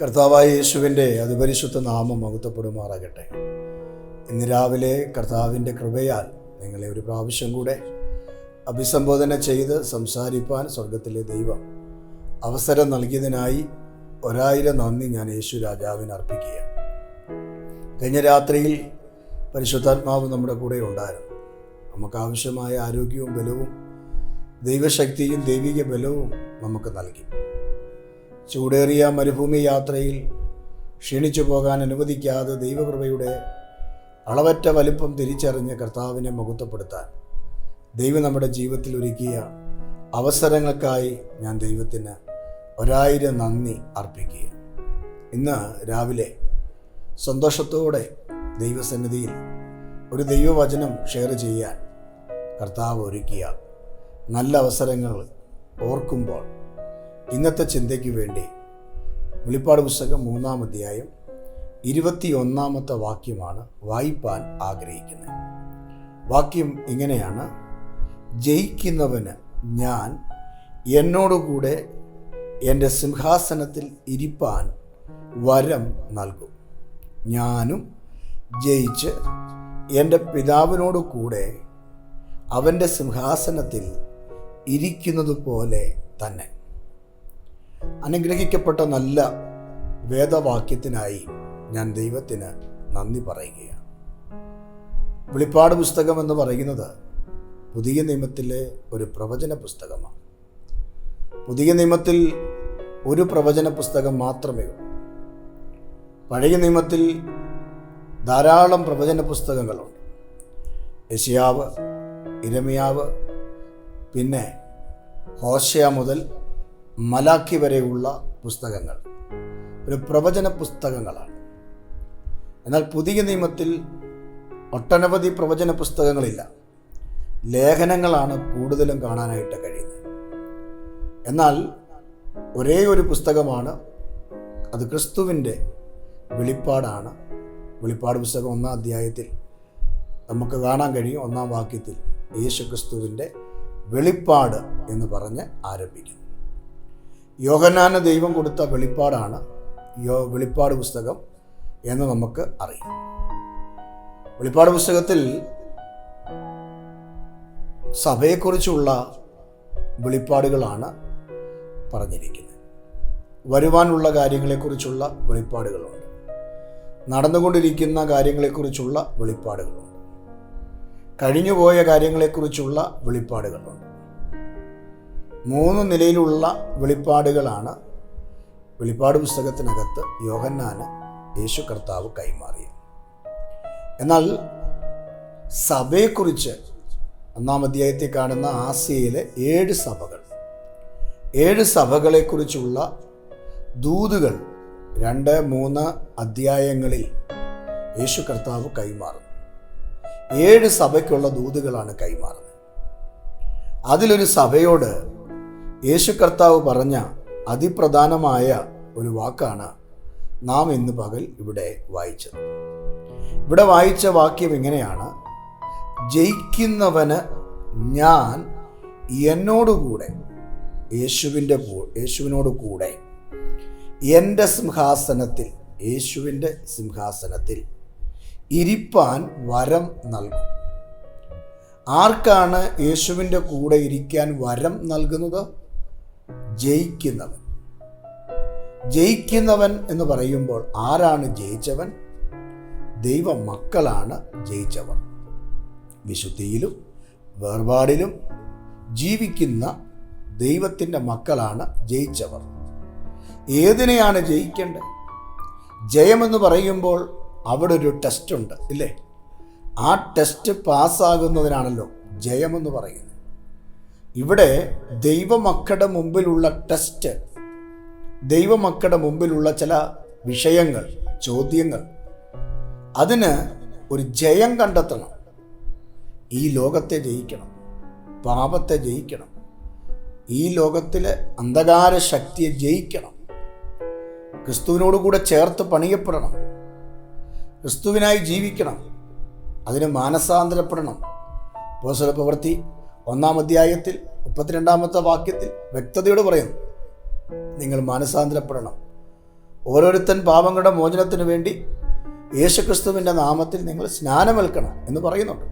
കർത്താവായ യേശുവിന്റെ അതിപരിശുദ്ധ നാമം മകുത്തപ്പെടുമാറാകട്ടെ ഇന്ന് രാവിലെ കർത്താവിന്റെ കൃപയാൽ നിങ്ങളെ ഒരു പ്രാവശ്യം കൂടെ അഭിസംബോധന ചെയ്ത് സംസാരിപ്പാൻ സ്വർഗത്തിലെ ദൈവം അവസരം നൽകിയതിനായി ഒരായിരം നന്ദി ഞാൻ യേശു രാജാവിന് അർപ്പിക്കുകയാണ്. കഴിഞ്ഞ രാത്രിയിൽ പരിശുദ്ധാത്മാവ് നമ്മുടെ കൂടെ ഉണ്ടായിരുന്നു. നമുക്ക് ആവശ്യമായ ആരോഗ്യവും ബലവും ദൈവശക്തിയും ദൈവിക ബലവും നമുക്ക് നൽകി. ചൂടേറിയ മരുഭൂമി യാത്രയിൽ ക്ഷീണിച്ചു പോകാൻ അനുവദിക്കാതെ ദൈവകൃപയുടെ അളവറ്റ വലിപ്പം തിരിച്ചറിഞ്ഞ് കർത്താവിനെ മഹത്വപ്പെടുത്താൻ ദൈവം നമ്മുടെ ജീവിതത്തിൽ ഒരുക്കിയ അവസരങ്ങൾക്കായി ഞാൻ ദൈവത്തിന് ഒരായിരം നന്ദി അർപ്പിക്കുക ഇന്ന് രാവിലെ സന്തോഷത്തോടെ ദൈവസന്നിധിയിൽ ഒരു ദൈവവചനം ഷെയർ ചെയ്യാൻ കർത്താവ് ഒരുക്കിയ നല്ല അവസരങ്ങൾ ഓർക്കുമ്പോൾ ഇന്നത്തെ ചിന്തയ്ക്ക് വേണ്ടി വെളിപ്പാട് പുസ്തകം മൂന്നാം അധ്യായം ഇരുപത്തിയൊന്നാമത്തെ വാക്യമാണ് വായിപ്പാൻ ആഗ്രഹിക്കുന്നത്. വാക്യം ഇങ്ങനെയാണ്. ജയിക്കുന്നവന് ഞാൻ എന്നോടുകൂടെ എന്റെ സിംഹാസനത്തിൽ ഇരിപ്പാൻ വരം നൽകും. ഞാനും ജയിച്ച് എന്റെ പിതാവിനോട് കൂടെ അവന്റെ സിംഹാസനത്തിൽ ഇരിക്കുന്നത് പോലെ തന്നെ. അനുഗ്രഹിക്കപ്പെട്ട നല്ല വേദവാക്യത്തിനായി ഞാൻ ദൈവത്തിന് നന്ദി പറയുകയാണ്. വെളിപ്പാട് പുസ്തകം എന്ന് പറയുന്നത് പുതിയ നിയമത്തിലെ ഒരു പ്രവചന പുസ്തകമാണ്. പുതിയ നിയമത്തിൽ ഒരു പ്രവചന പുസ്തകം മാത്രമേ ഉള്ളൂ. പഴയ നിയമത്തിൽ ധാരാളം പ്രവചന പുസ്തകങ്ങളുണ്ട്. യശിയാവ് ഇരമിയാവ് പിന്നെ ഹോശയ മുതൽ മലാക്കി വരെയുള്ള പുസ്തകങ്ങൾ. ഒരു പ്രവചന പുസ്തകങ്ങളാണ്. എന്നാൽ പുതിയ നിയമത്തിൽ ഒട്ടനവധി പ്രവചന പുസ്തകങ്ങളില്ല. ലേഖനങ്ങളാണ് കൂടുതലും കാണാനായിട്ട് കഴിയുന്നത്. എന്നാൽ ഒരേ ഒരു പുസ്തകമാണ് അത് ക്രിസ്തുവിന്റെ വെളിപ്പാടാണ്. വെളിപ്പാട് പുസ്തകം ഒന്നാം അധ്യായത്തിൽ നമുക്ക് കാണാൻ കഴിയും. ഒന്നാം വാക്യത്തിൽ യേശു ക്രിസ്തുവിന്റെ വെളിപ്പാട് എന്ന് പറഞ്ഞ് ആരംഭിക്കുന്നു. യോഹനാന ദൈവം കൊടുത്ത വെളിപ്പാടാണ് യോ വെളിപ്പാട് പുസ്തകം എന്ന് നമുക്ക് അറിയാം. വെളിപ്പാട് പുസ്തകത്തിൽ സഭയെക്കുറിച്ചുള്ള വെളിപ്പാടുകളാണ് പറഞ്ഞിരിക്കുന്നത്. വരുവാനുള്ള കാര്യങ്ങളെക്കുറിച്ചുള്ള വെളിപ്പാടുകളുണ്ട്. നടന്നുകൊണ്ടിരിക്കുന്ന കാര്യങ്ങളെക്കുറിച്ചുള്ള വെളിപ്പാടുകളുണ്ട്. കഴിഞ്ഞുപോയ കാര്യങ്ങളെക്കുറിച്ചുള്ള വെളിപ്പാടുകളുണ്ട്. മൂന്ന് നിലയിലുള്ള വെളിപ്പാടുകളാണ് വെളിപ്പാട് പുസ്തകത്തിനകത്ത് യോഹന്നാന് യേശു കർത്താവ് കൈമാറിയത്. എന്നാൽ സഭയെക്കുറിച്ച് ഒന്നാം അധ്യായത്തിൽ കാണുന്ന ആസിയയിലെ ഏഴ് സഭകൾ ഏഴ് സഭകളെക്കുറിച്ചുള്ള ദൂതുകൾ രണ്ട് മൂന്ന് അധ്യായങ്ങളിൽ യേശു കർത്താവ് കൈമാറുന്നു. ഏഴ് സഭയ്ക്കുള്ള ദൂതുകളാണ് കൈമാറുന്നത്. അതിലൊരു സഭയോട് യേശു കർത്താവ് പറഞ്ഞ അതിപ്രധാനമായ ഒരു വാക്കാണ് നാം ഇന്ന് പകൽ ഇവിടെ വായിച്ചത്. ഇവിടെ വായിച്ച വാക്യം ഇങ്ങനെയാണ് ജയിക്കുന്നവന് ഞാൻ എന്നോടുകൂടെ യേശുവിന്റെ യേശുവിനോട് കൂടെ എന്റെ സിംഹാസനത്തിൽ യേശുവിന്റെ സിംഹാസനത്തിൽ ഇരിപ്പാൻ വരം നൽകും. ആർക്കാണ് യേശുവിന്റെ കൂടെ ഇരിക്കാൻ വരം നൽകുന്നത്? ജയിക്കുന്നവൻ. ജയിക്കുന്നവൻ എന്ന് പറയുമ്പോൾ ആരാണ് ജയിച്ചവൻ? ദൈവ മക്കളാണ് ജയിച്ചവർ. വിശുദ്ധിയിലും വേർപാടിലും ജീവിക്കുന്ന ദൈവത്തിന്റെ മക്കളാണ് ജയിച്ചവർ. ഏതിനെയാണ് ജയിക്കേണ്ടത്? ജയമെന്ന് പറയുമ്പോൾ അവിടെ ഒരു ടെസ്റ്റ് ഉണ്ട് ഇല്ലേ? ആ ടെസ്റ്റ് പാസ്സാകുന്നതിനാണല്ലോ ജയമെന്ന് പറയുന്നത്. ഇവിടെ ദൈവമക്കളുടെ മുമ്പിലുള്ള ടെസ്റ്റ് ദൈവമക്കളുടെ മുമ്പിലുള്ള ചില വിഷയങ്ങൾ ചോദ്യങ്ങൾ. അതിന് ഒരു ജയം കണ്ടെത്തണം. ഈ ലോകത്തെ ജയിക്കണം. പാപത്തെ ജയിക്കണം. ഈ ലോകത്തിലെ അന്ധകാര ശക്തിയെ ജയിക്കണം. ക്രിസ്തുവിനോട് കൂടെ ചേർത്ത് പണിയപ്പെടണം. ക്രിസ്തുവിനായി ജീവിക്കണം. അതിന് മാനസാന്തരപ്പെടണം. പോസല പ്രവൃത്തി ഒന്നാം അധ്യായത്തിൽ മുപ്പത്തിരണ്ടാമത്തെ വാക്യത്തിൽ വ്യക്തതയോട് പറയുന്നു നിങ്ങൾ മാനസാന്തരപ്പെടണം. ഓരോരുത്തൻ പാപങ്ങളുടെ മോചനത്തിന് വേണ്ടി യേശുക്രിസ്തുവിന്റെ നാമത്തിൽ നിങ്ങൾ സ്നാനമേൽക്കണം എന്ന് പറയുന്നുണ്ട്.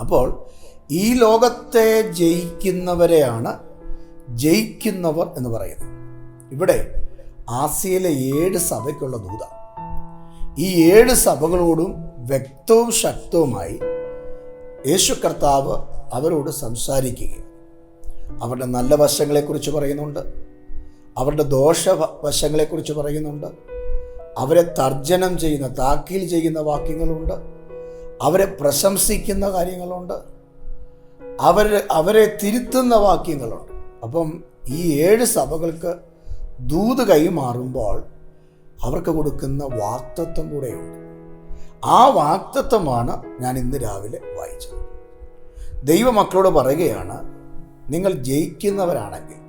അപ്പോൾ ഈ ലോകത്തെ ജയിക്കുന്നവരെയാണ് ജയിക്കുന്നവർ എന്ന് പറയുന്നത്. ഇവിടെ ആസിയയിലെ ഏഴ് സഭയ്ക്കുള്ള ദൂത ഈ ഏഴ് സഭകളോടും വ്യക്തവും ശക്തവുമായി യേശു കർത്താവ് അവരോട് സംസാരിക്കുകയും അവരുടെ നല്ല വശങ്ങളെക്കുറിച്ച് പറയുന്നുണ്ട്. അവരുടെ ദോഷ വശങ്ങളെക്കുറിച്ച് പറയുന്നുണ്ട്. അവരെ തർജനം ചെയ്യുന്ന താക്കീൽ ചെയ്യുന്ന വാക്യങ്ങളുണ്ട്. അവരെ പ്രശംസിക്കുന്ന കാര്യങ്ങളുണ്ട്. അവർ അവരെ തിരുത്തുന്ന വാക്യങ്ങളുണ്ട്. അപ്പം ഈ ഏഴ് സഭകൾക്ക് ദൂത് കൈമാറുമ്പോൾ അവർക്ക് കൊടുക്കുന്ന വാക്തത്വം കൂടെയുണ്ട്. ആ വാക്തത്വമാണ് ഞാൻ ഇന്ന് രാവിലെ വായിച്ചത്. ദൈവമക്കളോട് പറയുകയാണ് നിങ്ങൾ ജയിക്കുന്നവരാണെങ്കിൽ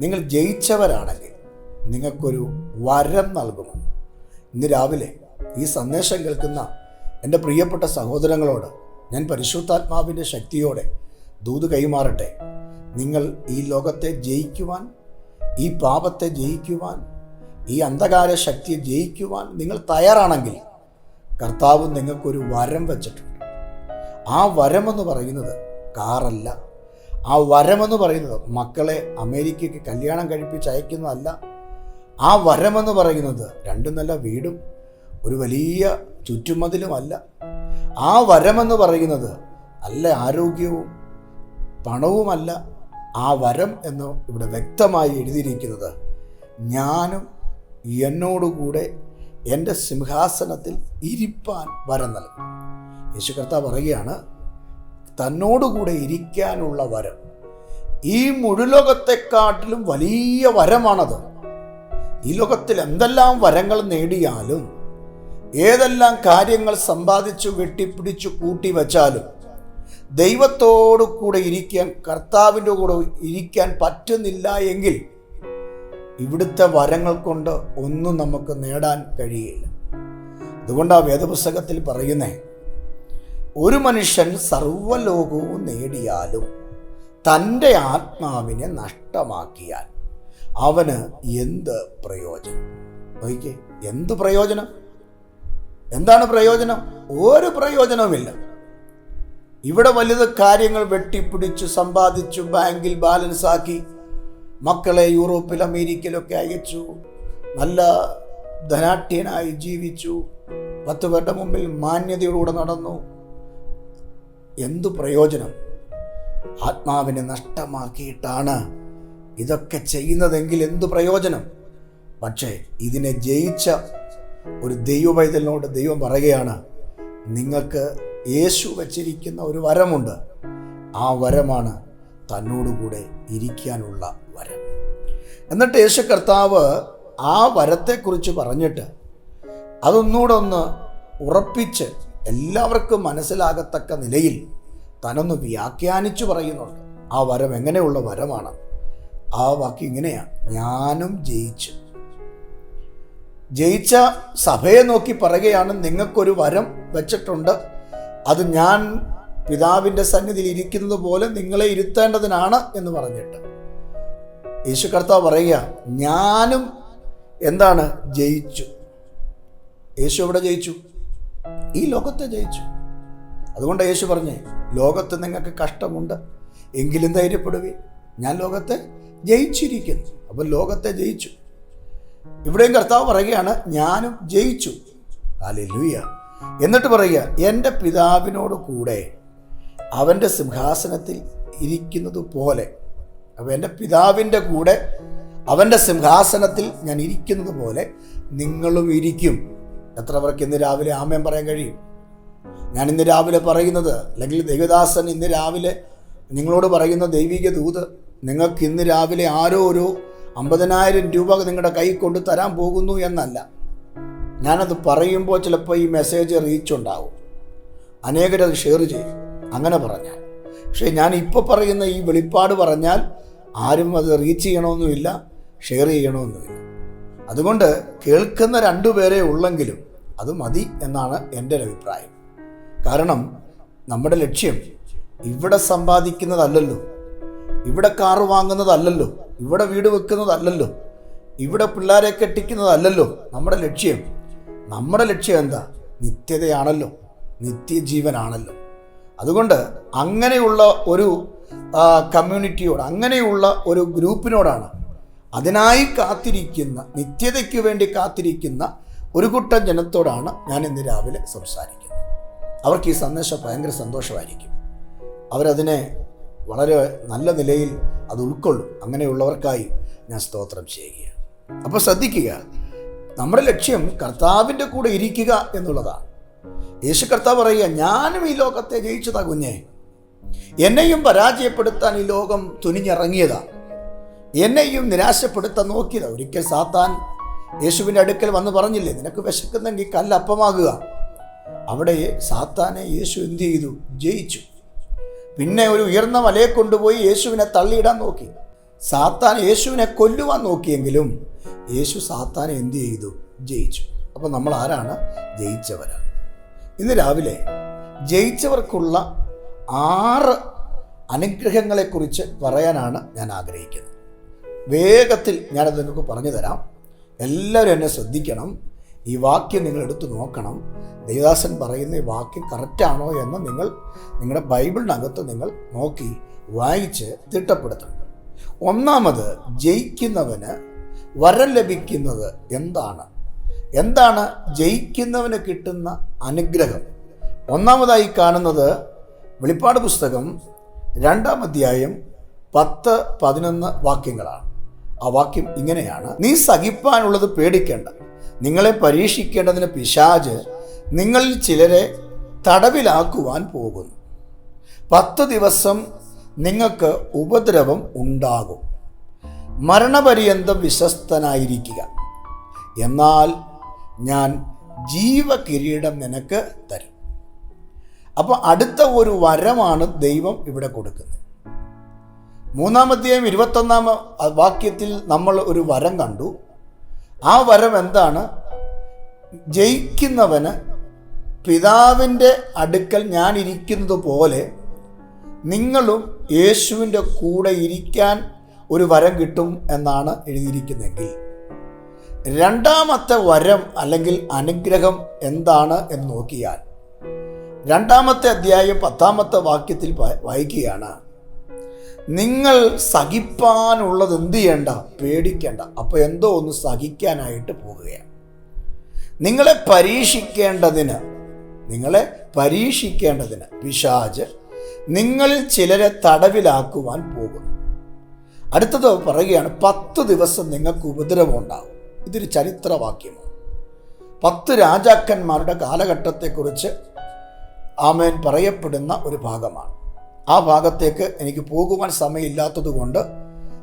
നിങ്ങൾ ജയിച്ചവരാണെങ്കിൽ നിങ്ങൾക്കൊരു വരം നൽകുമെന്ന്. ഇന്ന് രാവിലെ ഈ സന്ദേശം കേൾക്കുന്ന എന്റെ പ്രിയപ്പെട്ട സഹോദരങ്ങളോട് ഞാൻ പരിശുദ്ധാത്മാവിന്റെ ശക്തിയോടെ ദൂത് കൈമാറട്ടെ. നിങ്ങൾ ഈ ലോകത്തെ ജയിക്കുവാൻ ഈ പാപത്തെ ജയിക്കുവാൻ ഈ അന്ധകാര ശക്തിയെ ജയിക്കുവാൻ നിങ്ങൾ തയ്യാറാണെങ്കിൽ കർത്താവ് നിങ്ങൾക്കൊരു വരം വെച്ചിട്ടുണ്ട്. ആ വരമെന്ന് പറയുന്നത് കാറല്ല. ആ വരമെന്ന് പറയുന്നത് മക്കളെ അമേരിക്കയ്ക്ക് കല്യാണം കഴിപ്പിച്ച് അയക്കുന്നതല്ല. ആ വരമെന്ന് പറയുന്നത് രണ്ടും നല്ല വീടും ഒരു വലിയ ചുറ്റുമതിലുമല്ല ആ വരമെന്ന് പറയുന്നത് നല്ല ആരോഗ്യവും പണവുമല്ല. ആ വരം എന്ന് ഇവിടെ വ്യക്തമായി എഴുതിയിരിക്കുന്നത് ഞാനും എന്നോടുകൂടെ എന്റെ സിംഹാസനത്തിൽ ഇരിപ്പാൻ വരം നൽകും. യേശു കർത്താവ് പറയുകയാണ് തന്നോടുകൂടെ ഇരിക്കാനുള്ള വരം ഈ മുഴുലോകത്തെക്കാട്ടിലും വലിയ വരമാണത്. ഈ ലോകത്തിൽ എന്തെല്ലാം വരങ്ങൾ നേടിയാലും ഏതെല്ലാം കാര്യങ്ങൾ സമ്പാദിച്ചു വെട്ടിപ്പിടിച്ചു കൂട്ടി വച്ചാലും ദൈവത്തോടു കൂടെ ഇരിക്കാൻ കർത്താവിന്റെ കൂടെ ഇരിക്കാൻ പറ്റുന്നില്ല എങ്കിൽ ഇവിടുത്തെ വരങ്ങൾ കൊണ്ട് ഒന്നും നമുക്ക് നേടാൻ കഴിയില്ല. അതുകൊണ്ടാണ് വേദപുസ്തകത്തിൽ പറയുന്നേ ഒരു മനുഷ്യൻ സർവലോകവും നേടിയാലും തന്റെ ആത്മാവിനെ നഷ്ടമാക്കിയാൽ അവന് എന്ത് പ്രയോജനം? നോക്കിക്കേ എന്ത് പ്രയോജനം? എന്താണ് പ്രയോജനം? ഒരു പ്രയോജനവുമില്ല. ഇവിടെ വലുത് കാര്യങ്ങൾ വെട്ടിപ്പിടിച്ചു സമ്പാദിച്ചു ബാങ്കിൽ ബാലൻസ് ആക്കി മക്കളെ യൂറോപ്പിൽ അമേരിക്കയിലൊക്കെ അയച്ചു. നല്ല ധനാഠ്യനായി ജീവിച്ചു. പത്ത് പേരുടെ മുമ്പിൽ മാന്യതയോടെ നടന്നു. എന്തു പ്രയോജനം? ആത്മാവിനെ നഷ്ടമാക്കിയിട്ടാണ് ഇതൊക്കെ ചെയ്യുന്നതെങ്കിൽ എന്തു പ്രയോജനം? പക്ഷേ ഇതിനെ ജയിച്ച ഒരു ദൈവവൈതലിനോട് ദൈവം പറയുകയാണ് നിങ്ങൾക്ക് യേശു വച്ചിരിക്കുന്ന ഒരു വരമുണ്ട്. ആ വരമാണ് തന്നോടുകൂടെ ഇരിക്കാനുള്ള വരം. എന്നിട്ട് യേശു കർത്താവ് ആ വരത്തെക്കുറിച്ച് പറഞ്ഞിട്ട് അതൊന്നുകൂടെ ഒന്ന് ഉറപ്പിച്ച് എല്ലാവർക്കും മനസ്സിലാകത്തക്ക നിലയിൽ തനൊന്ന് വ്യാഖ്യാനിച്ചു പറയുന്നുണ്ട്. ആ വരം എങ്ങനെയുള്ള വരമാണ്? ആ വാക്ക് ഇങ്ങനെയാണ് ഞാനും ജയിച്ചു. ജയിച്ച സഭയെ നോക്കി പറയുകയാണ് നിങ്ങൾക്കൊരു വരം വെച്ചിട്ടുണ്ട്. അത് ഞാൻ പിതാവിന്റെ സന്നിധിയിൽ ഇരിക്കുന്നത് പോലെ നിങ്ങളെ ഇരുത്തേണ്ടതിനാണ് എന്ന് പറഞ്ഞിട്ട്. യേശു കർത്താവ് പറയുക ഞാനും എന്താണ്? ജയിച്ചു. യേശു എവിടെ ജയിച്ചു? ഈ ലോകത്തെ ജയിച്ചു. അതുകൊണ്ട് യേശു പറഞ്ഞേ ലോകത്ത് നിങ്ങൾക്ക് കഷ്ടമുണ്ട് എങ്കിലും ധൈര്യപ്പെടുവി ഞാൻ ലോകത്തെ ജയിച്ചിരിക്കുന്നു. അപ്പോൾ ലോകത്തെ ജയിച്ചു. ഇവിടെയും കർത്താവ് പറയുകയാണ് ഞാനും ജയിച്ചു. അല്ലേലൂയ എന്നിട്ട് പറയുക എന്റെ പിതാവിനോട് കൂടെ അവന്റെ സിംഹാസനത്തിൽ ഇരിക്കുന്നത് പോലെ അപ്പോൾ എന്റെ പിതാവിന്റെ കൂടെ അവന്റെ സിംഹാസനത്തിൽ ഞാൻ ഇരിക്കുന്നത് പോലെ നിങ്ങളും ഇരിക്കും. എത്ര പേർക്ക് ഇന്ന് രാവിലെ ആമയം പറയാൻ കഴിയും? ഞാൻ ഇന്ന് രാവിലെ പറയുന്നത് അല്ലെങ്കിൽ ദേവദാസൻ ഇന്ന് രാവിലെ നിങ്ങളോട് പറയുന്ന ദൈവിക ദൂത് നിങ്ങൾക്ക് ഇന്ന് രാവിലെ ആരോ ഒരു അമ്പതിനായിരം രൂപ നിങ്ങളുടെ കൈ കൊണ്ട് തരാൻ പോകുന്നു എന്നല്ല. ഞാനത് പറയുമ്പോൾ ചിലപ്പോൾ ഈ മെസ്സേജ് റീച്ച് ഉണ്ടാവും. അനേകരത് ഷെയർ ചെയ്യും. അങ്ങനെ പറഞ്ഞാൽ. പക്ഷേ ഞാൻ ഇപ്പോൾ പറയുന്ന ഈ വെളിപ്പാട് പറഞ്ഞാൽ ആരും അത് റീച്ച് ചെയ്യണമെന്നുമില്ല ഷെയർ ചെയ്യണമെന്നുമില്ല. അതുകൊണ്ട് കേൾക്കുന്ന രണ്ടു പേരെ ഉള്ളെങ്കിലും അത് മതി എന്നാണ് എന്റെ ഒരു അഭിപ്രായം. കാരണം നമ്മുടെ ലക്ഷ്യം ഇവിടെ സമ്പാദിക്കുന്നതല്ലല്ലോ. ഇവിടെ കാറ് വാങ്ങുന്നതല്ലല്ലോ. ഇവിടെ വീട് വെക്കുന്നതല്ലല്ലോ. ഇവിടെ പിള്ളേരെ കെട്ടിക്കുന്നതല്ലല്ലോ. നമ്മുടെ ലക്ഷ്യം. നമ്മുടെ ലക്ഷ്യം എന്താ? നിത്യതയാണല്ലോ. നിത്യജീവനാണല്ലോ. അതുകൊണ്ട് അങ്ങനെയുള്ള ഒരു കമ്മ്യൂണിറ്റിയോട് അങ്ങനെയുള്ള ഒരു ഗ്രൂപ്പിനോടാണ് അതിനായി കാത്തിരിക്കുന്ന നിത്യതയ്ക്ക് വേണ്ടി കാത്തിരിക്കുന്ന ഒരു കൂട്ടം ജനത്തോടാണ് ഞാൻ ഇന്ന് രാവിലെ സംസാരിക്കുന്നത്. അവർക്ക് ഈ സന്ദേശം ഭയങ്കര സന്തോഷമായിരിക്കും. അവരതിനെ വളരെ നല്ല നിലയിൽ അത് ഉൾക്കൊള്ളും. അങ്ങനെയുള്ളവർക്കായി ഞാൻ സ്തോത്രം ചെയ്യുകയാണ്. അപ്പോൾ ശ്രദ്ധിക്കുക നമ്മുടെ ലക്ഷ്യം കർത്താവിന്റെ കൂടെ ഇരിക്കുക എന്നുള്ളതാണ്. യേശു കർത്താവ് പറയുക ഞാനും ഈ ലോകത്തെ ജയിച്ചതാ കുഞ്ഞെ. എന്നെയും പരാജയപ്പെടുത്താൻ ഈ ലോകം തുനിഞ്ഞിറങ്ങിയതാ. എന്നെയും നിരാശപ്പെടുത്താൻ നോക്കിയതാ. ഒരിക്കൽ സാത്താൻ യേശുവിന്റെ അടുക്കൽ വന്ന് പറഞ്ഞില്ലേ നിനക്ക് വിശക്കുന്നെങ്കിൽ കല്ലപ്പമാകുക അവിടെ സാത്താനെ യേശു എന്ത് ചെയ്തു? ജയിച്ചു. പിന്നെ ഒരു ഉയർന്ന മലയെ കൊണ്ടുപോയി യേശുവിനെ തള്ളിയിടാൻ നോക്കി. സാത്താൻ യേശുവിനെ കൊല്ലുവാൻ നോക്കിയെങ്കിലും യേശു സാത്താനെ എന്ത് ചെയ്തു? ജയിച്ചു. അപ്പം നമ്മൾ ആരാണ്? ജയിച്ചവരാണ്. ഇന്ന് രാവിലെ ജയിച്ചവർക്കുള്ള ആറ് അനുഗ്രഹങ്ങളെക്കുറിച്ച് പറയാനാണ് ഞാൻ ആഗ്രഹിക്കുന്നത്. വേഗത്തിൽ ഞാനത് നിങ്ങൾക്ക് പറഞ്ഞു തരാം. എല്ലാവരും എന്നെ ശ്രദ്ധിക്കണം. ഈ വാക്യം നിങ്ങൾ എടുത്തു നോക്കണം. ദേവദാസൻ പറയുന്ന ഈ വാക്യം കറക്റ്റാണോ എന്ന് നിങ്ങൾ നിങ്ങളുടെ ബൈബിളിനകത്ത് നിങ്ങൾ നോക്കി വായിച്ച് തിട്ടപ്പെടുത്തണം. ഒന്നാമത് ജയിക്കുന്നവന് വരം ലഭിക്കുന്നത് എന്താണ്? എന്താണ് ജയിക്കുന്നവന് കിട്ടുന്ന അനുഗ്രഹം? ഒന്നാമതായി കാണുന്നത് വെളിപ്പാട് പുസ്തകം രണ്ടാം അധ്യായം പത്ത് പതിനൊന്ന് വാക്യങ്ങളാണ്. ആ വാക്യം ഇങ്ങനെയാണ്. നീ സഹിപ്പാനുള്ളത് പേടിക്കേണ്ട. നിങ്ങളെ പരീക്ഷിക്കേണ്ടതിന് പിശാജ് നിങ്ങളിൽ ചിലരെ തടവിലാക്കുവാൻ പോകുന്നു. പത്ത് ദിവസം നിങ്ങൾക്ക് ഉപദ്രവം ഉണ്ടാകും. മരണപര്യന്തം വിശ്വസ്തനായിരിക്കുക. എന്നാൽ ഞാൻ ജീവകിരീടം നിനക്ക് തരും. അപ്പോൾ അടുത്ത ഒരു വരമാണ് ദൈവം ഇവിടെ കൊടുക്കുന്നത്. മൂന്നാമത്തെയും ഇരുപത്തൊന്നാം വാക്യത്തിൽ നമ്മൾ ഒരു വരം കണ്ടു. ആ വരം എന്താണ്? ജയിക്കുന്നവന് പിതാവിന്റെ അടുക്കൽ ഞാൻ ഇരിക്കുന്നത് പോലെ നിങ്ങളും യേശുവിന്റെ കൂടെ ഇരിക്കാൻ ഒരു വരം കിട്ടും എന്നാണ് എഴുതിയിരിക്കുന്നതെങ്കിൽ. രണ്ടാമത്തെ വരം അല്ലെങ്കിൽ അനുഗ്രഹം എന്താണ് എന്ന് നോക്കിയാൽ രണ്ടാമത്തെ അധ്യായം പത്താമത്തെ വാക്യത്തിൽ വായിക്കുകയാണ്. നിങ്ങൾ സഹിപ്പാനുള്ളത് എന്ത് ചെയ്യണ്ട? പേടിക്കേണ്ട. അപ്പോൾ എന്തോ ഒന്ന് സഹിക്കാനായിട്ട് പോകുകയാണ് നിങ്ങളെ പരീക്ഷിക്കേണ്ടതിന് നിങ്ങളെ പരീക്ഷിക്കേണ്ടതിന് പിശാജ് നിങ്ങളിൽ ചിലരെ തടവിലാക്കുവാൻ പോകും അടുത്തത് പറയുകയാണ് പത്ത് ദിവസം നിങ്ങൾക്ക് ഉപദ്രവം ഉണ്ടാകും ഇതൊരു ചരിത്രവാക്യമാണ്. പത്ത് രാജാക്കന്മാരുടെ കാലഘട്ടത്തെക്കുറിച്ച് ആമേൻ പറയപ്പെടുന്ന ഒരു ഭാഗമാണ്. ആ ഭാഗത്തേക്ക് എനിക്ക് പോകുവാൻ സമയമില്ലാത്തത് കൊണ്ട്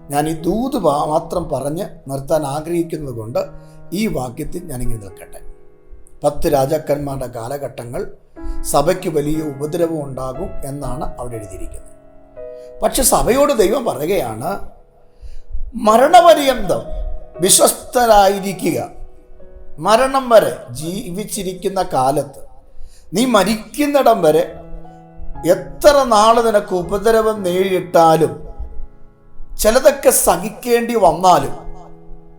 ഞാൻ ഈ ദൂത് മാത്രം പറഞ്ഞ് നിർത്താൻ ആഗ്രഹിക്കുന്നത് കൊണ്ട് ഈ വാക്യത്തിൽ ഞാനിങ്ങനെ നിൽക്കട്ടെ. പത്ത് രാജാക്കന്മാരുടെ കാലഘട്ടങ്ങൾ സഭയ്ക്ക് വലിയ ഉപദ്രവം ഉണ്ടാകും എന്നാണ് അവിടെ എഴുതിയിരിക്കുന്നത്. പക്ഷെ സഭയോട് ദൈവം പറയുകയാണ് മരണപര്യന്തം വിശ്വസ്തരായിരിക്കുക. മരണം വരെ ജീവിച്ചിരിക്കുന്ന കാലത്ത് നീ മരിക്കുന്നിടം വരെ എത്ര നാൾ നിനക്ക് ഉപദ്രവം നേരിട്ടാലും ചിലതൊക്കെ സഹിക്കേണ്ടി വന്നാലും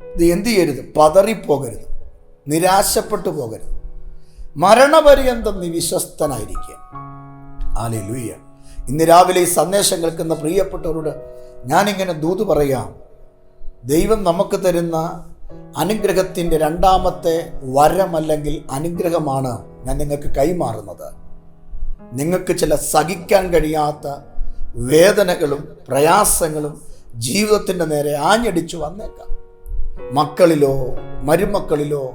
ഇത് എന്തു ചെയ്യരുത്? പതറിപ്പോകരുത്. നിരാശപ്പെട്ടു പോകരുത്. മരണപര്യന്തം നീ വിശ്വസ്തനായിരിക്കുക. ആലേ ലൂയ്യ ഇന്ന് രാവിലെ ഈ സന്ദേശം കേൾക്കുന്ന പ്രിയപ്പെട്ടവരോട് ഞാനിങ്ങനെ ദൂത് പറയാം. ദൈവം നമുക്ക് തരുന്ന അനുഗ്രഹത്തിന്റെ രണ്ടാമത്തെ വരം അല്ലെങ്കിൽ അനുഗ്രഹമാണ് ഞാൻ നിങ്ങൾക്ക് കൈമാറുന്നത്. നിങ്ങൾക്ക് ചില സഹിക്കാൻ കഴിയാത്ത വേദനകളും പ്രയാസങ്ങളും ജീവിതത്തിന്റെ നേരെ ആഞ്ഞടിച്ചു വന്നേക്കാം. മക്കളിലോ മരുമക്കളിലോ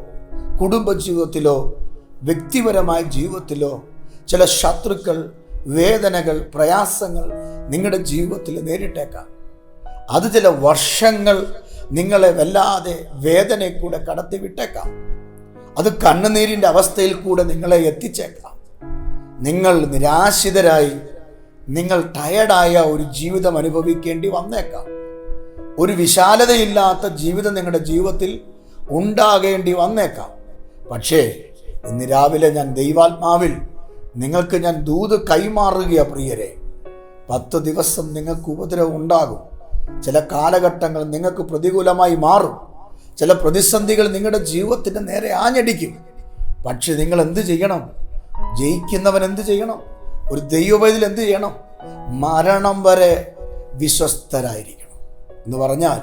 കുടുംബജീവിതത്തിലോ വ്യക്തിപരമായ ജീവിതത്തിലോ ചില ശത്രുക്കൾ വേദനകൾ പ്രയാസങ്ങൾ നിങ്ങളുടെ ജീവിതത്തിൽ നേരിട്ടേക്കാം. അത് ചില വർഷങ്ങൾ നിങ്ങളെ വല്ലാതെ വേദനയിൽ കൂടെ കടത്തിവിട്ടേക്കാം. അത് കണ്ണുനീരിന്റെ അവസ്ഥയിൽ കൂടെ നിങ്ങളെ എത്തിച്ചേക്കാം. നിങ്ങൾ നിരാശിതരായി നിങ്ങൾ ടയർഡായ ഒരു ജീവിതം അനുഭവിക്കേണ്ടി വന്നേക്കാം. ഒരു വിശാലതയില്ലാത്ത ജീവിതം നിങ്ങളുടെ ജീവിതത്തിൽ ഉണ്ടാകേണ്ടി വന്നേക്കാം. പക്ഷേ ഇന്ന് രാവിലെ ഞാൻ ദൈവാത്മാവിൽ നിങ്ങൾക്ക് ഞാൻ ദൂത് കൈമാറുകയാണ് പ്രിയരെ. പത്ത് ദിവസം നിങ്ങൾക്ക് ഉപദ്രവം ഉണ്ടാകും. ചില കാലഘട്ടങ്ങൾ നിങ്ങൾക്ക് പ്രതികൂലമായി മാറും. ചില പ്രതിസന്ധികൾ നിങ്ങളുടെ ജീവിതത്തിന്റെ നേരെ ആഞ്ഞടിക്കും. പക്ഷെ നിങ്ങൾ എന്ത് ചെയ്യണം? ജയിക്കുന്നവൻ എന്ത് ചെയ്യണം? ഒരു ദൈവവൈതിൽ എന്ത് ചെയ്യണം? മരണം വരെ വിശ്വസ്തരായിരിക്കണം. എന്ന് പറഞ്ഞാൽ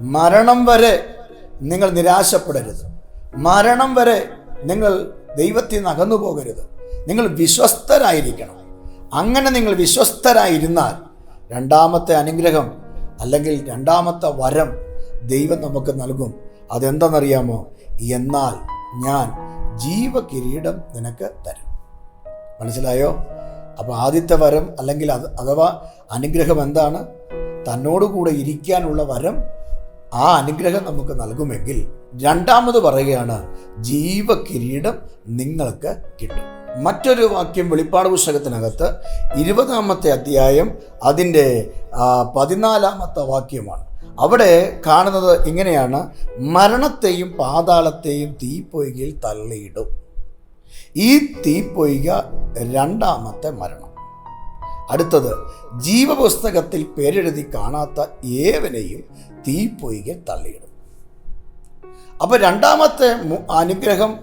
മരണം വരെ നിങ്ങൾ നിരാശപ്പെടരുത്. മരണം വരെ നിങ്ങൾ ദൈവത്തിൽ നിന്ന് അകന്നു പോകരുത്. നിങ്ങൾ വിശ്വസ്തരായിരിക്കണം. അങ്ങനെ നിങ്ങൾ വിശ്വസ്തരായിരുന്നാൽ രണ്ടാമത്തെ അനുഗ്രഹം അല്ലെങ്കിൽ രണ്ടാമത്തെ വരം ദൈവം നമുക്ക് നൽകും. അതെന്തെന്നറിയാമോ? എന്നാൽ ഞാൻ ജീവകിരീടം നിനക്ക് തരും. മനസ്സിലായോ? അപ്പോൾ ആദ്യത്തെ വരം അല്ലെങ്കിൽ അത് അഥവാ അനുഗ്രഹം എന്താണ്? തന്നോടുകൂടെ ഇരിക്കാനുള്ള വരം ആ അനുഗ്രഹം നമുക്ക് നൽകുമെങ്കിൽ രണ്ടാമത് പറയുകയാണ് ജീവകിരീടം നിങ്ങൾക്ക് കിട്ടും. മറ്റൊരു വാക്യം വെളിപ്പാട് പുസ്തകത്തിനകത്ത് ഇരുപതാമത്തെ അധ്യായം അതിന്റെ പതിനാലാമത്തെ വാക്യമാണ്. അവിടെ കാണുന്നത് ഇങ്ങനെയാണ് മരണത്തെയും പാതാളത്തെയും തീപ്പൊയ്കയിൽ തള്ളിയിടും. ഈ തീപ്പൊയ്ക രണ്ടാമത്തെ മരണം. അടുത്തത് ജീവപുസ്തകത്തിൽ പേരെഴുതി കാണാത്ത ഏവനെയും തീപ്പൊയ്ക തള്ളിയിടും. അപ്പോൾ രണ്ടാമത്തെ അനുഗ്രഹം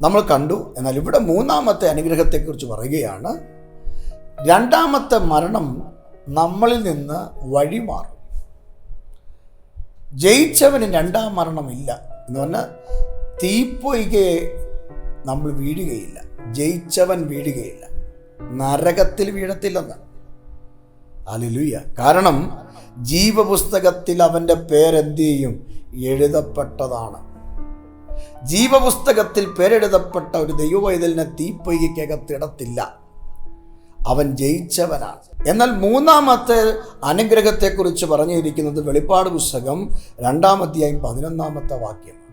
നമ്മൾ കണ്ടു. എന്നാൽ ഇവിടെ മൂന്നാമത്തെ അനുഗ്രഹത്തെക്കുറിച്ച് പറയുകയാണ് രണ്ടാമത്തെ മരണം നമ്മളിൽ നിന്ന് വഴിമാറും. ജയിച്ചവന് രണ്ടാം മരണമില്ല എന്ന് പറഞ്ഞാൽ തീപ്പൊയ്കയെ നമ്മൾ വീഴുകയില്ല. ജയിച്ചവൻ വീഴുകയില്ല. നരകത്തിൽ വീഴത്തില്ലെന്ന്. അലിലുയ്യ കാരണം ജീവപുസ്തകത്തിൽ അവന്റെ പേരെന്ത് ചെയ്യും എഴുതപ്പെട്ടതാണ്. ജീവപുസ്തകത്തിൽ പേരെഴുതപ്പെട്ട ഒരു ദൈവവൈതലിനെ തീപ്പൊയ്കയ്ക്കകത്തിടത്തില്ല അവൻ ജയിച്ചവനാണ്. എന്നാൽ മൂന്നാമത്തെ അനുഗ്രഹത്തെക്കുറിച്ച് പറഞ്ഞിരിക്കുന്നത് വെളിപ്പാട് പുസ്തകം രണ്ടാമധ്യായം പതിനൊന്നാമത്തെ വാക്യം.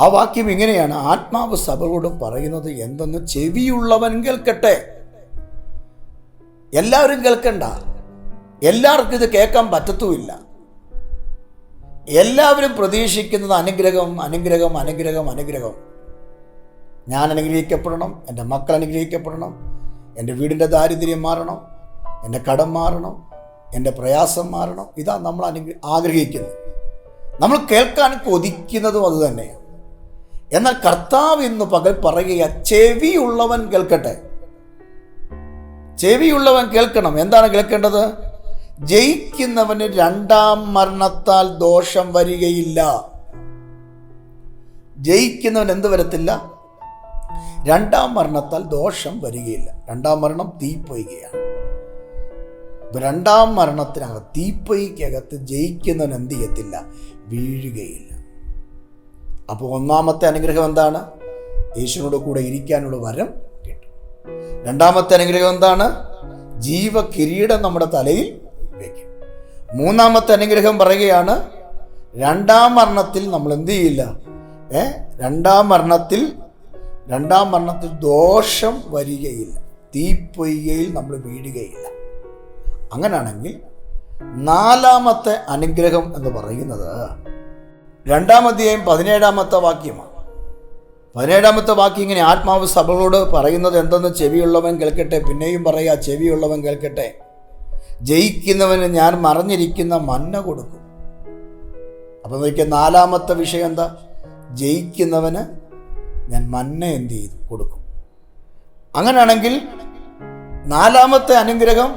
ആ വാക്യം ഇങ്ങനെയാണ്. ആത്മാവ് സഭകളോട് പറയുന്നത് എന്തെന്ന് ചെവിയുള്ളവൻ കേൾക്കട്ടെ. എല്ലാവരും കേൾക്കണ്ട. എല്ലാവർക്കും ഇത് കേൾക്കാൻ പറ്റത്തുമില്ല. എല്ലാവരും പ്രതീക്ഷിക്കുന്നത് അനുഗ്രഹം അനുഗ്രഹം അനുഗ്രഹം അനുഗ്രഹം. ഞാൻ അനുഗ്രഹിക്കപ്പെടണം എന്റെ മക്കൾ അനുഗ്രഹിക്കപ്പെടണം എന്റെ വീടിന്റെ ദാരിദ്ര്യം മാറണം എന്റെ കടം മാറണം എന്റെ പ്രയാസം മാറണം. ഇതാ നമ്മൾ അനുഗ്ര ആഗ്രഹിക്കുന്നത്. നമ്മൾ കേൾക്കാൻ കൊതിക്കുന്നതും അത് തന്നെയാണ്. എന്നാൽ കർത്താവ് ഇന്ന് പകൽ പറയുക ചെവിയുള്ളവൻ കേൾക്കട്ടെ. ചെവിയുള്ളവൻ കേൾക്കണം. എന്താണ് കേൾക്കേണ്ടത്? ജയിക്കുന്നവന് രണ്ടാം മരണത്താൽ ദോഷം വരികയില്ല. ജയിക്കുന്നവൻ എന്ത് വരത്തില്ല? രണ്ടാം മരണത്താൽ ദോഷം വരികയില്ല. രണ്ടാം മരണം തീപ്പൊയ്കയാണ്. രണ്ടാം മരണത്തിനകത്ത് തീപ്പൊയ്ക്കകത്ത് ജയിക്കുന്നവൻ എന്ത് ചെയ്യത്തില്ല? വീഴുകയില്ല. അപ്പോൾ ഒന്നാമത്തെ അനുഗ്രഹം എന്താണ്? യേശുവിനോട് കൂടെ ഇരിക്കാനുള്ള വരം കിട്ടും. രണ്ടാമത്തെ അനുഗ്രഹം എന്താണ്? ജീവകിരീടം നമ്മുടെ തലയിൽ വയ്ക്കും മൂന്നാമത്തെ അനുഗ്രഹം പറയുകയാണ് രണ്ടാം മരണത്തിൽ നമ്മൾ എന്ത് ചെയ്യില്ല? ഏ? രണ്ടാം മരണത്തിൽ രണ്ടാം മരണത്തിൽ ദോഷം വരികയില്ല. തീപ്പൊയ്യയിൽ നമ്മൾ വീഴുകയില്ല. അങ്ങനെയാണെങ്കിൽ നാലാമത്തെ അനുഗ്രഹം എന്ന് പറയുന്നത് രണ്ടാമധ്യായം പതിനേഴാമത്തെ വാക്യമാണ്. പതിനേഴാമത്തെ വാക്യം ഇങ്ങനെ ആത്മാവ് സഭകളോട് പറയുന്നത് എന്തെന്ന് ചെവിയുള്ളവൻ കേൾക്കട്ടെ പിന്നെയും പറയുക ചെവിയുള്ളവൻ കേൾക്കട്ടെ. ജയിക്കുന്നവന് ഞാൻ മറഞ്ഞിരിക്കുന്ന മന്ന കൊടുക്കും. അപ്പോൾ നോക്കിയ നാലാമത്തെ വിഷയം എന്താ? ജയിക്കുന്നവന് ഞാൻ മന്ന എന്ത് ചെയ്തു? കൊടുക്കും. അങ്ങനെയാണെങ്കിൽ നാലാമത്തെ അനുഗ്രഹം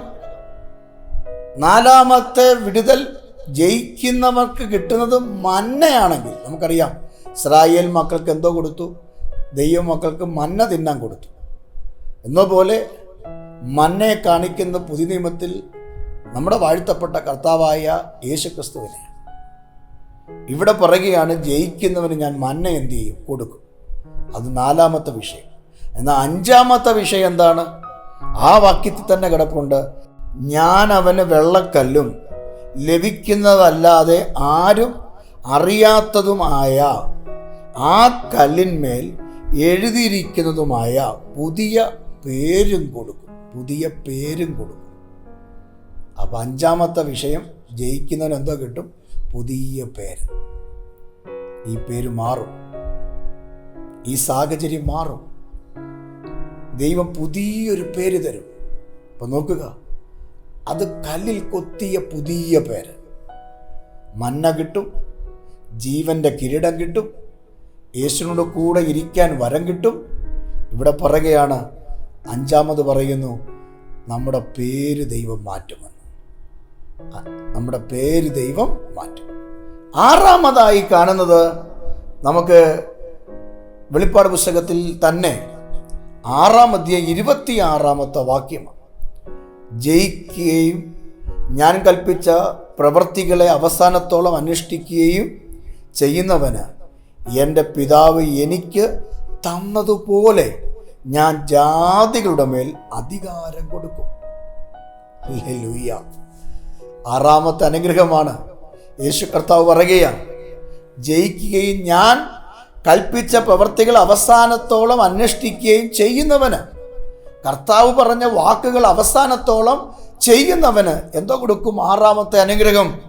നാലാമത്തെ വിടുതൽ ജയിക്കുന്നവർക്ക് കിട്ടുന്നത് മന്നയാണെങ്കിൽ നമുക്കറിയാം ഇസ്രായേൽ മക്കൾക്ക് എന്തോ കൊടുത്തു ദൈവ മക്കൾക്ക് മന്ന തിന്നാൻ കൊടുത്തു. എന്നപോലെ മന്നയെ കാണിക്കുന്ന പുതിയ നിയമത്തിൽ നമ്മുടെ വാഴ്ത്തപ്പെട്ട കർത്താവായ യേശുക്രിസ്തുവിനെ ഇവിടെ പറയുകയാണ് ജയിക്കുന്നവന് ഞാൻ മന്ന എന്ത് ചെയ്യും? കൊടുക്കും. അത് നാലാമത്തെ വിഷയം. എന്നാൽ അഞ്ചാമത്തെ വിഷയം എന്താണ്? ആ വാക്യത്തിൽ തന്നെ കിടപ്പുണ്ട് ഞാൻ അവന് വെള്ളക്കല്ലും ലഭിക്കുന്നതല്ലാതെ ആരും അറിയാത്തതുമായ ആ കല്ലിന്മേൽ എഴുതിയിരിക്കുന്നതുമായ പുതിയ പേരും കൊടുക്കും. പുതിയ പേരും കൊടുക്കും. അപ്പം അഞ്ചാമത്തെ വിഷയം ജയിക്കുന്നവന് എന്തോ കിട്ടും? പുതിയ പേര്. ഈ പേര് മാറും. ഈ സാഹചര്യം മാറും. ദൈവം പുതിയൊരു പേര് തരും. അപ്പം നോക്കുക. അത് കല്ലിൽ കൊത്തിയ പുതിയ പേര്. മന്ന കിട്ടും ജീവന്റെ കിരീടം കിട്ടും യേശുവിനോട് കൂടെ ഇരിക്കാൻ വരം കിട്ടും. ഇവിടെ പറയുകയാണ് അഞ്ചാമത് പറയുന്നു നമ്മുടെ പേര് ദൈവം മാറ്റുമെന്ന്. നമ്മുടെ പേര് ദൈവം മാറ്റും. ആറാമതായി കാണുന്നത് നമുക്ക് വെളിപ്പാട് പുസ്തകത്തിൽ തന്നെ ആറാം അധ്യായം ഇരുപത്തിയാറാമത്തെ വാക്യമാണ്. ജയിക്കുകയും ഞാൻ കൽപ്പിച്ച പ്രവൃത്തികളെ അവസാനത്തോളം അനുഷ്ഠിക്കുകയും ചെയ്യുന്നവന് എന്റെ പിതാവ് എനിക്ക് തന്നതുപോലെ ഞാൻ ജാതികളുടെ മേൽ അധികാരം കൊടുക്കും ഹല്ലേലൂയ. ആറാമത്തെ അനുഗ്രഹമാണ് യേശു കർത്താവ് പറയുകയാണ് ജയിക്കുകയും ഞാൻ കൽപ്പിച്ച പ്രവൃത്തികൾ അവസാനത്തോളം അന്വേഷിക്കുകയും ചെയ്യുന്നവന് കർത്താവ് പറഞ്ഞ വാക്കുകൾ അവസാനത്തോളം ചെയ്യുന്നവന് എന്തോ കൊടുക്കും? ആറാമത്തെ അനുഗ്രഹം.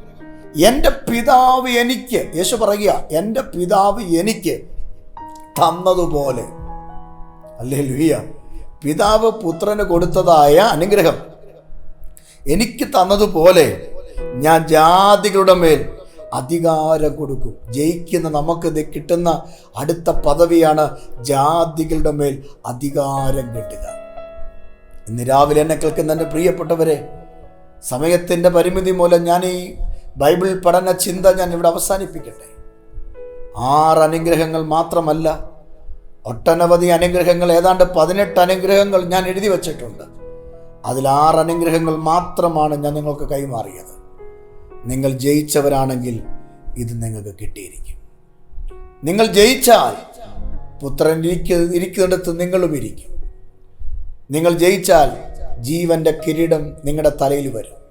എന്റെ പിതാവ് എനിക്ക് യേശു പറയുക എന്റെ പിതാവ് എനിക്ക് തന്നതുപോലെ. അല്ലേ ലുയ്യ പിതാവ് പുത്രന് കൊടുത്തതായ അനുഗ്രഹം എനിക്ക് തന്നതുപോലെ ഞാൻ ജാതികളുടെ മേൽ അധികാരം കൊടുക്കും. ജയിക്കുന്ന നമുക്ക് കിട്ടുന്ന അടുത്ത പദവിയാണ് ജാതികളുടെ മേൽ അധികാരം കിട്ടുക. ഇന്ന് രാവിലെ എന്നെ കേൾക്കുന്ന എന്റെ പ്രിയപ്പെട്ടവരെ സമയത്തിന്റെ പരിമിതി മൂലം ഞാൻ ഈ ബൈബിൾ പഠന ചിന്ത ഞാൻ ഇവിടെ അവസാനിപ്പിക്കട്ടെ. ആറ് അനുഗ്രഹങ്ങൾ മാത്രമല്ല ഒട്ടനവധി അനുഗ്രഹങ്ങൾ ഏതാണ്ട് പതിനെട്ട് അനുഗ്രഹങ്ങൾ ഞാൻ എഴുതി വച്ചിട്ടുണ്ട്. അതിൽ ആറ് അനുഗ്രഹങ്ങൾ മാത്രമാണ് ഞാൻ നിങ്ങൾക്ക് കൈമാറിയത്. നിങ്ങൾ ജയിച്ചവരാണെങ്കിൽ ഇത് നിങ്ങൾക്ക് കിട്ടിയിരിക്കും. നിങ്ങൾ ജയിച്ചാൽ പുത്രൻ ഇരിക്ക ഇരിക്കുന്നിടത്ത് നിങ്ങളും ഇരിക്കും. നിങ്ങൾ ജയിച്ചാൽ ജീവന്റെ കിരീടം നിങ്ങളുടെ തലയിൽ വരും.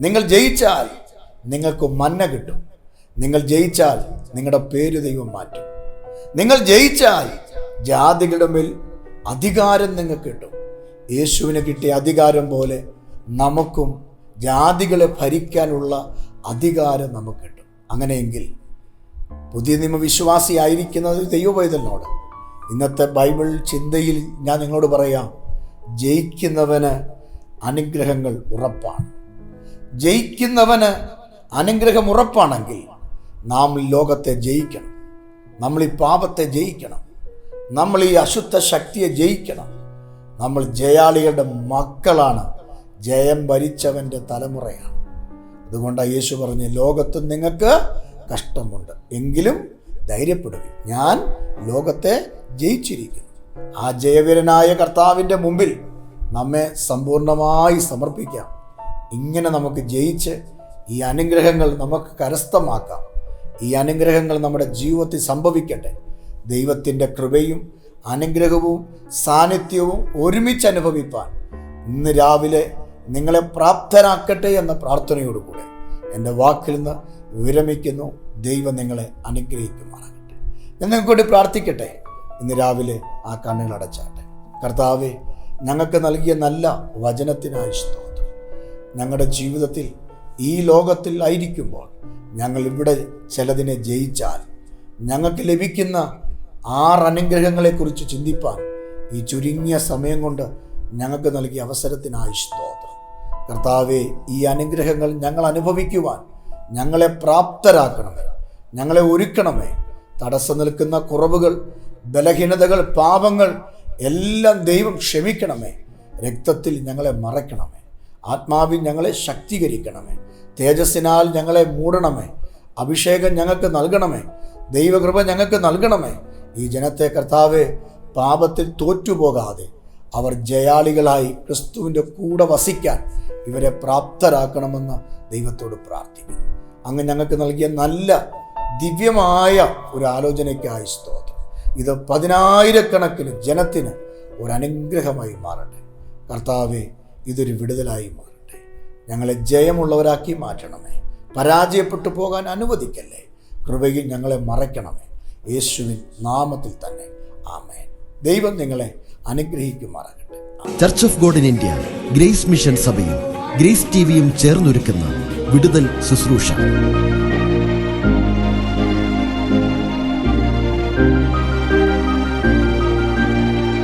നിങ്ങൾ ജയിച്ചാൽ നിങ്ങൾക്ക് മന്ന കിട്ടും. നിങ്ങൾ ജയിച്ചാൽ നിങ്ങളുടെ പേര് ദൈവം മാറ്റും. നിങ്ങൾ ജയിച്ചാൽ ജാതികളുടെ മേൽ അധികാരം നിങ്ങൾക്ക് കിട്ടും. യേശുവിന് കിട്ടിയ അധികാരം പോലെ നമുക്കും ജാതികളെ ഭരിക്കാനുള്ള അധികാരം നമുക്ക് കിട്ടും. അങ്ങനെയെങ്കിൽ പുതിയ നിയമ വിശ്വാസിയായിരിക്കുന്നത് ദൈവപൈതലിനോട് ഇന്നത്തെ ബൈബിൾ ചിന്തയിൽ ഞാൻ നിങ്ങളോട് പറയാം ജയിക്കുന്നവന് അനുഗ്രഹങ്ങൾ ഉറപ്പാണ്. ജയിക്കുന്നവന് അനുഗ്രഹം ഉറപ്പാണെങ്കിൽ നാം ലോകത്തെ ജയിക്കണം. നമ്മൾ ഈ പാപത്തെ ജയിക്കണം. നമ്മൾ ഈ അശുദ്ധ ശക്തിയെ ജയിക്കണം. നമ്മൾ ജയാളികളുടെ മക്കളാണ്. ജയം ഭരിച്ചവന്റെ തലമുറയാണ്. അതുകൊണ്ടാണ് യേശു പറഞ്ഞ് ലോകത്ത് നിങ്ങൾക്ക് കഷ്ടമുണ്ട്. എങ്കിലും ധൈര്യപ്പെടുക ഞാൻ ലോകത്തെ ജയിച്ചിരിക്കുന്നു. ആ ജയവീരനായ കർത്താവിന്റെ മുമ്പിൽ നമ്മെ സമ്പൂർണമായി സമർപ്പിക്കാം. ഇങ്ങനെ നമുക്ക് ജയിച്ച് ഈ അനുഗ്രഹങ്ങൾ നമുക്ക് കരസ്ഥമാക്കാം. ഈ അനുഗ്രഹങ്ങൾ നമ്മുടെ ജീവിതത്തിൽ സംഭവിക്കട്ടെ. ദൈവത്തിന്റെ കൃപയും അനുഗ്രഹവും സാന്നിധ്യവും ഒരുമിച്ച് അനുഭവിപ്പാൻ ഇന്ന് രാവിലെ നിങ്ങളെ പ്രാപ്തരാക്കട്ടെ എന്ന പ്രാർത്ഥനയോടുകൂടെ എന്റെ വാക്കിൽ നിന്ന് വിരമിക്കുന്നു. ദൈവം നിങ്ങളെ അനുഗ്രഹിക്കുമാറാകട്ടെ. ഞാൻ നിങ്ങൾക്ക് വേണ്ടി പ്രാർത്ഥിക്കട്ടെ. ഇന്ന് രാവിലെ ആ കണ്ണുകൾ അടച്ചാട്ടെ. കർത്താവെ ഞങ്ങൾക്ക് നൽകിയ നല്ല വചനത്തിനായി സ്തോത്രം. ഞങ്ങളുടെ ജീവിതത്തിൽ ഈ ലോകത്തിൽ ആയിരിക്കുമ്പോൾ ഞങ്ങൾ ഇവിടെ ചിലതിനെ ജയിച്ചാൽ ഞങ്ങൾക്ക് ലഭിക്കുന്ന ആറ് അനുഗ്രഹങ്ങളെക്കുറിച്ച് ചിന്തിപ്പാൻ ഈ ചുരുങ്ങിയ സമയം കൊണ്ട് ഞങ്ങൾക്ക് നൽകിയ അവസരത്തിനായി സ്തോത്രം. കർത്താവെ ഈ അനുഗ്രഹങ്ങൾ ഞങ്ങൾ അനുഭവിക്കുവാൻ ഞങ്ങളെ പ്രാപ്തരാക്കണമേ ഞങ്ങളെ ഒരുക്കണമേ. തടസ്സം നിൽക്കുന്ന കുറവുകൾ ബലഹീനതകൾ പാപങ്ങൾ എല്ലാം ദൈവം ക്ഷമിക്കണമേ. രക്തത്തിൽ ഞങ്ങളെ മറയ്ക്കണമേ. ആത്മാവിൽ ഞങ്ങളെ ശക്തീകരിക്കണമേ. തേജസ്സിനാൽ ഞങ്ങളെ മൂടണമേ. അഭിഷേകം ഞങ്ങൾക്ക് നൽകണമേ. ദൈവകൃപ ഞങ്ങൾക്ക് നൽകണമേ. ഈ ജനത്തെ കർത്താവ് പാപത്തിൽ തോറ്റുപോകാതെ അവർ ജയാളികളായി ക്രിസ്തുവിന്റെ കൂടെ വസിക്കാൻ ഇവരെ പ്രാപ്തരാക്കണമെന്ന് ദൈവത്തോട് പ്രാർത്ഥിക്കുന്നു. അങ്ങ് ഞങ്ങൾക്ക് നൽകിയ നല്ല ദിവ്യമായ ഒരു ആലോചനയ്ക്കായി സ്തോത്രം. ഇത് പതിനായിരക്കണക്കിന് ജനത്തിന് ഒരു അനുഗ്രഹമായി മാറട്ടെ. കർത്താവെ ഇതൊരു വിടുതലായി മാറട്ടെ. ഞങ്ങളെ ജയമുള്ളവരാക്കി മാറ്റണമേ. പരാജയപ്പെട്ടു പോകാൻ അനുവദിക്കല്ലേ. കൃപയിൽ ഞങ്ങളെ മറയ്ക്കണമേ. യേശുവിൻ നാമത്തിൽ തന്നെ. ആമേൻ. ദൈവം നിങ്ങളെ അനുഗ്രഹിക്കുമാറാകട്ടെ. Church of God in India grace mission സഭയും ഗ്രേസ് ടിവിയും ചേർന്നൊരുക്കുന്ന വിടുതൽ ശുശ്രൂഷ.